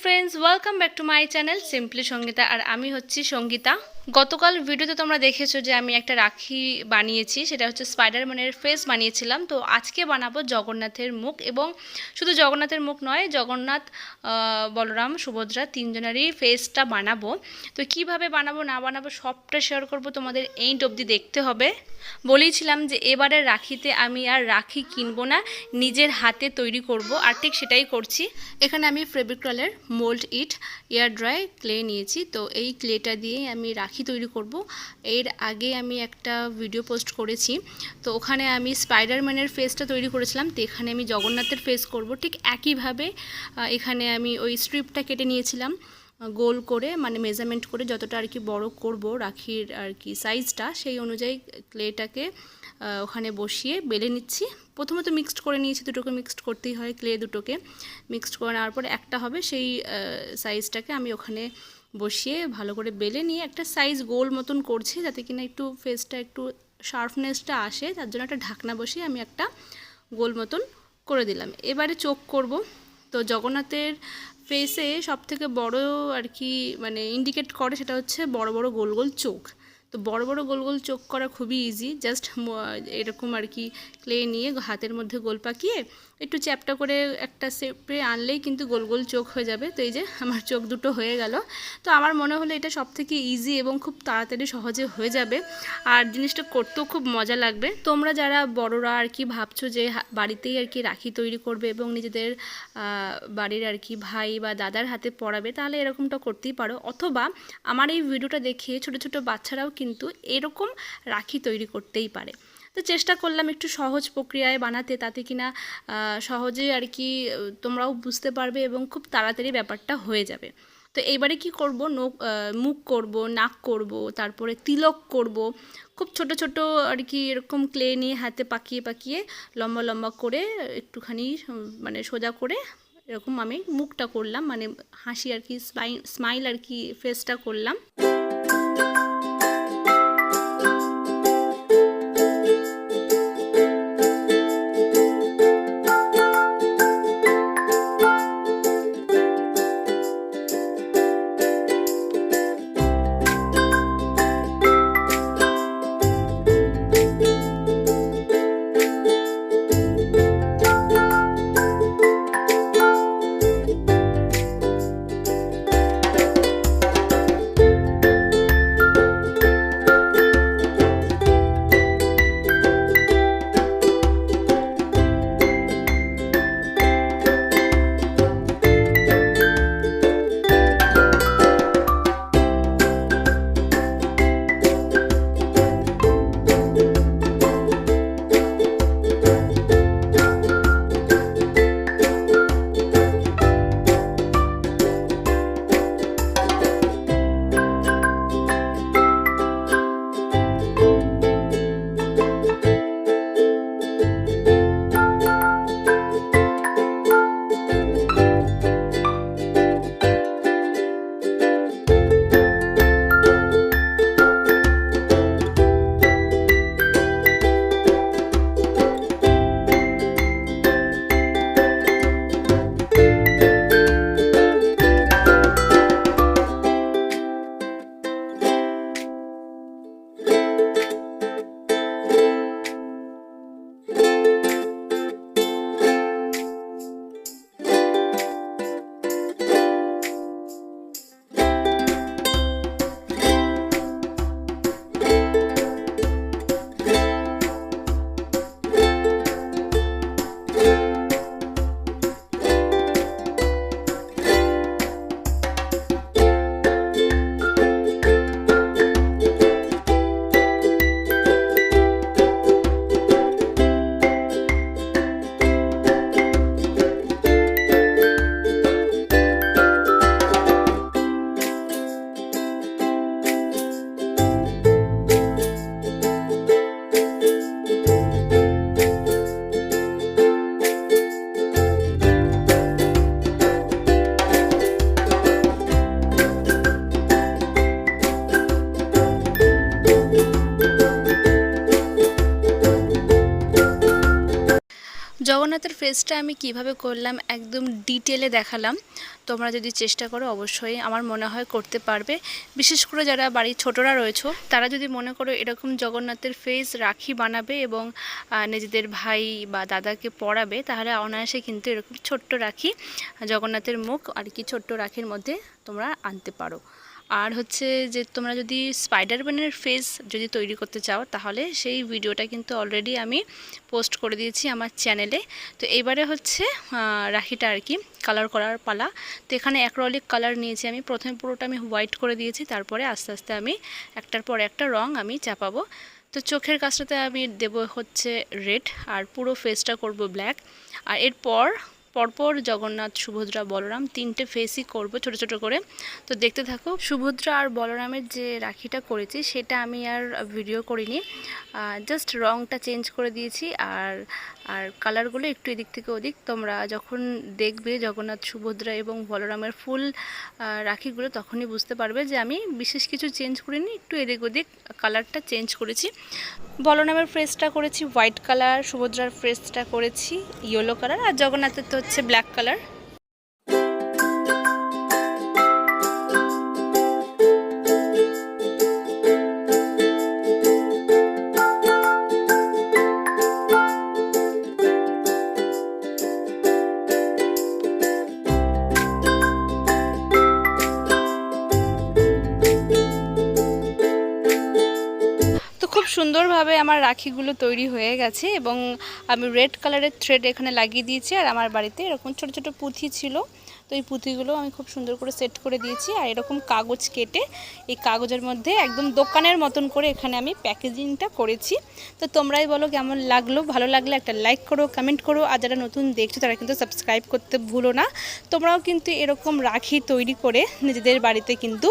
friends friends welcome back to my channel simply Sangeeta আর আমি হচ্ছি সঙ্গীতা। গতকাল ভিডিওতে তোমরা দেখেছ যে আমি একটা রাখি বানিয়েছি, সেটা হচ্ছে স্পাইডারম্যানের ফেস বানিয়েছিলাম। তো আজকে বানাবো জগন্নাথের মুখ এবং শুধু জগন্নাথের মুখ নয়, জগন্নাথ বলরাম, সুভদ্রা তিনজনেরই ফেসটা বানাবো। তো কীভাবে বানাবো, না বানাবো, সবটা শেয়ার করব তোমাদের এইট অবধি দেখতে হবে। বলেছিলাম যে এবারের রাখিতে আমি আর রাখি কিনবো না, নিজের হাতে তৈরি করব, আর ঠিক সেটাই করছি। এখানে আমি ফেব্রিক্রলের mould it air dry clay নিয়েছি। তো এই ক্লেটা দিয়ে আমি রাখি তৈরি করব। এর আগে আমি একটা ভিডিও পোস্ট করেছি। তো ওখানে আমি স্পাইডারম্যানের ফেসটা তৈরি করেছিলাম। তো এখানে আমি জগন্নাথের ফেস করব। ঠিক একইভাবে এখানে আমি ওই স্ট্রিপটা কেটে নিয়েছিলাম গোল করে মানে মেজারমেন্ট করে যতটা আর কি বড় করব রাখির আর কি সাইজটা সেই অনুযায়ী ক্লেটাকে ওখানে বসিয়ে বেলে নিচ্ছি। প্রথমত মিক্সড করে নিয়েছি, দুটোকে মিক্সড করতেই হয় ক্লে দুটোকে মিক্সড করে নেওয়ার পর একটা হবে সেই সাইজটাকে আমি ওখানে বসিয়ে ভালো করে বেলে নিয়ে একটা সাইজ গোল মতন করছি যাতে কিনা একটু ফেসটা একটু শার্পনেসটা আসে। তার জন্য একটা ঢাকনা বসিয়ে আমি একটা গোল মতন করে দিলাম। এবারে চোখ করব। তো জগন্নাথের ফেসে সব থেকে বড় আর কি মানে ইন্ডিকেট করে সেটা হচ্ছে বড় বড় গোল গোল চোখ। তো বড় বড় গোল গোল চোখ করা খুবই ইজি জাস্ট এরকম আর কি ক্লে নিয়ে হাতের মধ্যে গোল পাকিয়ে একটু চ্যাপটা করে একটা শেপে আনলেই কিন্তু গোল গোল চোখ হয়ে যাবে। তো এই যে আমার চোখ দুটো হয়ে গেল। তো আমার মনে হলো এটা সব থেকে ইজি এবং খুব তাড়াতাড়ি সহজে হয়ে যাবে। আর জিনিসটা করতেও খুব মজা লাগবে। তোমরা যারা বড়রা আর কি ভাবছ যে বাড়িতেই আর কি রাখি তৈরি করবে এবং নিজেদের বাড়ির আর কি ভাই বা দাদার হাতে পড়াবে তাহলে এরকমটা করতেই পারো। অথবা আমার এই ভিডিওটা দেখে ছোট ছোট বাচ্চারাও কিন্তু এরকম রাখি তৈরি করতেই পারে। তো চেষ্টা করলাম একটু সহজ প্রক্রিয়ায় বানাতে, তাতে কিনা সহজে আর কি, তোমরাও বুঝতে পারবে এবং খুব তাড়াতাড়ি ব্যাপারটা হয়ে যাবে। তো এইবারে কি করব? নোক মুখ করব, নাক করব, তারপরে তিলক করব। খুব ছোট ছোট আর কি এরকম ক্লে নিয়ে হাতে পাকিয়ে পাকিয়ে লম্বা লম্বা করে একটুখানি মানে সোজা করে এরকম আমি মুখটা করলাম মানে হাসি আর কি স্মাইল আর কি, ফেসটা করলাম। জগন্নাথের ফেসটা আমি কীভাবে করলাম একদম ডিটেলে দেখালাম। তোমরা যদি চেষ্টা করো, অবশ্যই আমার মনে হয় করতে পারবে। বিশেষ করে যারা বাড়ির ছোটরা রয়েছে, তারা যদি মনে করো এরকম জগন্নাথের ফেস রাখি বানাবে এবং নিজেদের ভাই বা দাদাকে পড়াবে, তাহলে অনায়াসে কিন্তু এরকম ছোট্ট রাখি, জগন্নাথের মুখ আর কি ছোট্ট রাখির মধ্যে তোমরা আনতে পারো। আর হচ্ছে যে তোমরা যদি স্পাইডারম্যানের ফেস যদি তৈরি করতে চাও, তাহলে সেই ভিডিওটা কিন্তু অলরেডি আমি পোস্ট করে দিয়েছি আমার চ্যানেলে তো এবারে হচ্ছে রাখিটা আর কি কালার করার পালা। তো এখানে অ্যাক্রলিক কালার নিয়েছি আমি। প্রথমে পুরোটা আমি হোয়াইট করে দিয়েছি, তারপরে আস্তে আস্তে আমি একটার পর একটা রং আমি চাপাবো। তো চোখের কাজটাতে আমি দেব হচ্ছে রেড আর পুরো ফেসটা করব ব্ল্যাক আর এরপর পরপর জগন্নাথ, সুভদ্রা, বলরাম তিনটে ফেসই করব ছোট ছোট করে। তো দেখতে থাকো, সুভদ্রা আর বলরামের যে রাখিটা করেছি সেটা আমি আর ভিডিও করিনি। জাস্ট রংটা চেঞ্জ করে দিয়েছি আর আর কালারগুলো একটু এদিক থেকে ওদিক। তোমরা যখন দেখবে জগন্নাথ, সুভদ্রা এবং বলরামের ফুল রাখিগুলো তখনই বুঝতে পারবে যে আমি বিশেষ কিছু চেঞ্জ করিনি, একটু এদিক ওদিক কালারটা চেঞ্জ করেছি। বলরামের ফ্রেসটা করেছি হোয়াইট কালার সুভদ্রার ফ্রেসটা করেছি ইয়েলো কালার আর জগন্নাথের তো হচ্ছে ব্ল্যাক কালার সুন্দরভাবে আমার রাখিগুলো তৈরি হয়ে গেছে এবং আমি রেড কালারের থ্রেড এখানে লাগিয়ে দিয়েছি আর আমার বাড়িতে এরকম ছোট ছোট পুঁথি ছিল। তো এই পুঁথিগুলো আমি খুব সুন্দর করে সেট করে দিয়েছি আর এরকম কাগজ কেটে এই কাগজের মধ্যে একদম দোকানের মতন করে এখানে আমি প্যাকেজিংটা করেছি। তো তোমরাই বলো কেমন লাগল? ভালো লাগলে একটা লাইক করো কমেন্ট করো আর যারা নতুন দেখছ তারা কিন্তু সাবস্ক্রাইব করতে ভুলো না। তোমরাও কিন্তু এরকম রাখি তৈরি করে নিজেদের বাড়িতে কিন্তু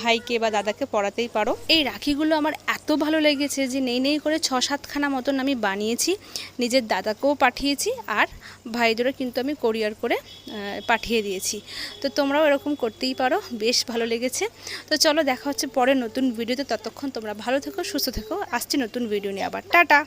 ভাইকে বা দাদাকে পড়াতেই পারো। এই রাখিগুলো আমার এত ভালো লেগেছে যে নেই নেই করে ছ সাতখানা মতন আমি বানিয়েছি। নিজের দাদাকেও পাঠিয়েছি আর ভাইদেরও কিন্তু আমি কোরিয়ার করে আহ, পাঠিয়ে দিয়েছি। তো তোমরাও এরকম করতেই পারো, বেশ ভালো লেগেছে। তো চলো দেখা হচ্ছে পরে নতুন ভিডিওতে ততক্ষণ তোমরা ভালো থেকো, সুস্থ থেকো। আসছি নতুন ভিডিও নিয়ে আবার। টাটা!